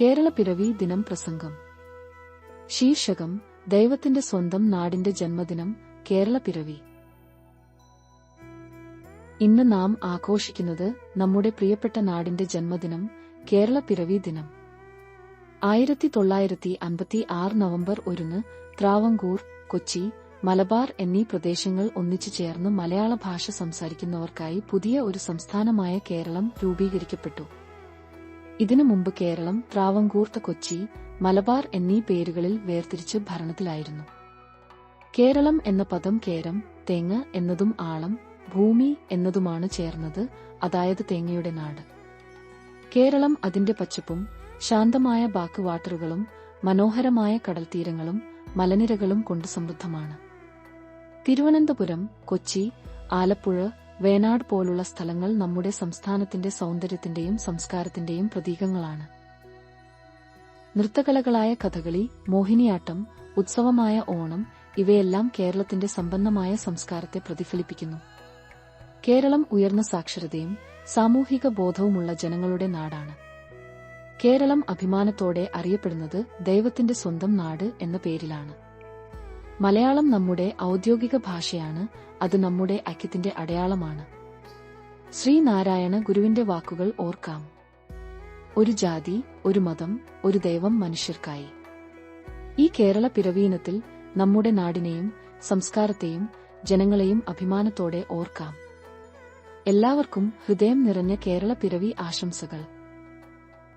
കേരള പിറവി ദിനം പ്രസംഗം. ശീർഷകം ദൈവത്തിന്റെ സ്വന്തം നാടിന്റെ ജന്മദിനം കേരള പിറവി. ഇന്ന് നാം ആഘോഷിക്കുന്നത് നമ്മുടെ പ്രിയപ്പെട്ട നാടിന്റെ ജന്മദിനം കേരള പിറവി ദിനം. ആയിരത്തി തൊള്ളായിരത്തി അൻപത്തി ആറ് നവംബർ ഒരുന്ന് ത്രാവങ്കൂർ കൊച്ചി മലബാർ എന്നീ പ്രദേശങ്ങൾ ഒന്നിച്ചു ചേർന്ന് മലയാള ഭാഷ സംസാരിക്കുന്നവർക്കായി പുതിയ ഒരു സംസ്ഥാനമായ കേരളം രൂപീകരിക്കപ്പെട്ടു. ഇതിനു മുമ്പ് കേരളം ത്രാവങ്കൂർത്ത കൊച്ചി മലബാർ എന്നീ പേരുകളിൽ വേർതിരിച്ച് ഭരണത്തിലായിരുന്നു. കേരളം എന്ന പദം കേരം തേങ്ങ എന്നതും ആളം ഭൂമി എന്നതുമാണ് ചേർന്നത് അതായത് തേങ്ങയുടെ നാട്. കേരളം അതിന്റെ പച്ചപ്പും ശാന്തമായ ബാക്ക് വാട്ടറുകളും മനോഹരമായ കടൽത്തീരങ്ങളും മലനിരകളും കൊണ്ട് സമൃദ്ധമാണ്. തിരുവനന്തപുരം കൊച്ചി ആലപ്പുഴ വേനാട് പോലുള്ള സ്ഥലങ്ങൾ നമ്മുടെ സംസ്ഥാനത്തിന്റെ സൗന്ദര്യത്തിന്റെയും സംസ്കാരത്തിന്റെയും പ്രതീകങ്ങളാണ്. നൃത്തകലകളായ കഥകളി മോഹിനിയാട്ടം ഉത്സവമായ ഓണം ഇവയെല്ലാം കേരളത്തിന്റെ സമ്പന്നമായ സംസ്കാരത്തെ പ്രതിഫലിപ്പിക്കുന്നു. കേരളം ഉയർന്ന സാക്ഷരതയും സാമൂഹിക ബോധവുമുള്ള ജനങ്ങളുടെ നാടാണ്. കേരളം അഭിമാനത്തോടെ അറിയപ്പെടുന്നത് ദൈവത്തിന്റെ സ്വന്തം നാട് എന്ന പേരിലാണ്. മലയാളം നമ്മുടെ ഔദ്യോഗിക ഭാഷയാണ് അത് നമ്മുടെ ഐക്യത്തിന്റെ അടയാളമാണ്. ശ്രീനാരായണ ഗുരുവിന്റെ വാക്കുകൾ ഓർക്കാം. ഒരു ജാതി ഒരു മതം ഒരു ദൈവം മനുഷ്യർക്കായി. ഈ കേരള പിറവീനത്തിൽ നമ്മുടെ നാടിനെയും സംസ്കാരത്തെയും ജനങ്ങളെയും അഭിമാനത്തോടെ ഓർക്കാം. എല്ലാവർക്കും ഹൃദയം നിറഞ്ഞ കേരള പിറവി ആശംസകൾ.